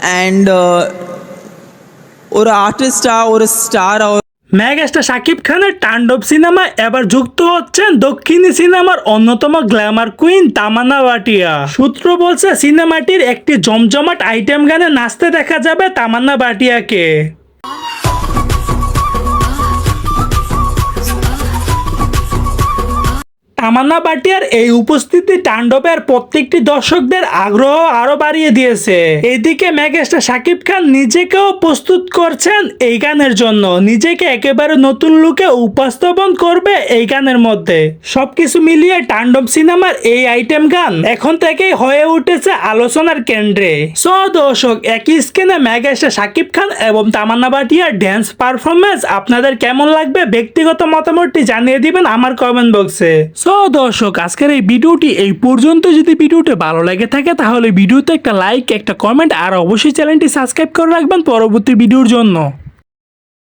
And ஒரு আর্টিস্টটা ஒரு star megastar Shakib খানের তাণ্ডব সিনেমা এবার যুক্ত হচ্ছেন দক্ষিণী সিনেমার অন্যতম গ্ল্যামার কুইন তামান্না ভাটিয়া সূত্র বলছে সিনেমাটির একটি জমজমাট আইটেম গানে নাচতে দেখা যাবে তামান্না ভাটিয়াকে তামান্না বাটিয়ার এই উপস্থিতি তাণ্ডবের প্রত্যেকটি দর্শকদের আগ্রহ আরও বাড়িয়ে দিয়েছে। এদিকে মেগাস্টার শাকিব খান নিজেকেও প্রস্তুত করছেন এই গানের জন্য। নিজেকে একেবারে নতুন লুকে উপস্থাপন করবে এই গানের মধ্যে। সবকিছু মিলিয়ে তাণ্ডব সিনেমার এই আইটেম গান এখন থেকেই হয়ে উঠেছে আলোচনার কেন্দ্রে। সো দর্শক, একই স্ক্রিনে মেগাস্টার শাকিব খান এবং তামান্না ভাটিয়ার ড্যান্স পারফরমেন্স আপনাদের কেমন লাগবে, ব্যক্তিগত মতামতটি জানিয়ে দিবেন আমার কমেন্ট বক্সে সো দর্শক, আজকের এই ভিডিওটি এই পর্যন্ত। যদি ভিডিওটি ভালো লাগে থাকে, তাহলে ভিডিওতে একটা লাইক একটা কমেন্ট আর অবশ্যই চ্যানেলটি সাবস্ক্রাইব করে রাখবেন পরবর্তী ভিডিওর জন্য।